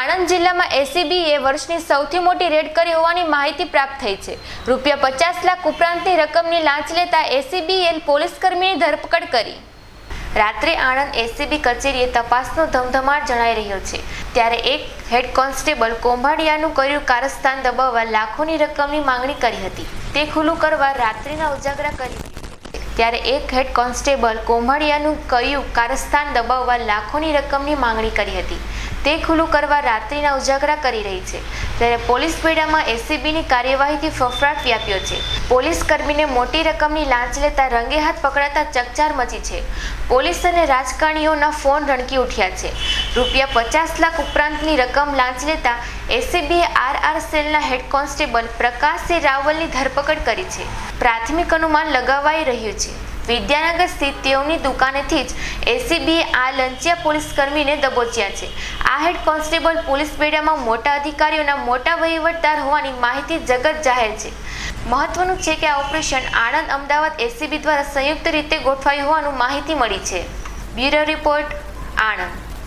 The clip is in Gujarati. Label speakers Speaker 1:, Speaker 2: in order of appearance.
Speaker 1: આણંદ જિલ્લામાં એસીબીએ વર્ષની સૌથી મોટી રેડ કરી હોવાની માહિતી પ્રાપ્ત થઈ છે. રૂપિયા પચાસ લાખ ઉપરાંતની રકમની લાંચ લેતા એસીબીએ પોલીસકર્મીની ધરપકડ કરી. રાત્રે આણંદ એસીબી કચેરીએ તપાસનો ધમધમાટ જણાઈ રહ્યો છે. ત્યારે એક હેડ કોન્સ્ટેબલ કોંભાડિયાનું કર્યું કારસ્તાન દબાવવા લાખોની રકમની માંગણી કરી હતી. તે ખુલ્લું કરવા રાત્રિના ઉજાગરા કરી ત્યારે એક હેડ કોન્સ્ટેબલ કોંભાડિયાનું કર્યું કારસ્તાન દબાવવા લાખોની રકમની માંગણી કરી હતી. તે ખુલ્લું કરવા રાત્રિના ઉજાગરા કરી રહી છે. ત્યારે પોલીસ બેડામાં એસીબીની કાર્યવાહીથી ફફડાટ વ્યાપ્યો છે. પોલીસ કર્મીને મોટી રકમની લાંચ લેતા રંગે હાથ પકડાતા ચકચાર મચી છે. પોલીસ અને રાજકારણીઓના ફોન રણકી ઉઠ્યા છે. રૂપિયા પચાસ લાખ ઉપરાંતની રકમ લાંચ લેતા એસીબીએ આરઆર સેલના હેડ કોન્સ્ટેબલ પ્રકાશસિંહ રાવલની ધરપકડ કરી છે. પ્રાથમિક અનુમાન લગાવાઈ રહ્યું છે. વિદ્યાનગર સ્થિત તેઓની દુકાનેથી જ એસીબીએ આ લંચિયા પોલીસ કર્મીને દબોચ્યા છે. આ હેડ કોન્સ્ટેબલ પોલીસ બેડામાં મોટા અધિકારીઓના મોટા વહીવટદાર હોવાની માહિતી જગત જાહેર છે. મહત્વનું છે કે આ ઓપરેશન આણંદ, અમદાવાદ એસીબી દ્વારા સંયુક્ત રીતે ગોઠવાયું હોવાનું માહિતી મળી છે. Bureau report, Anand.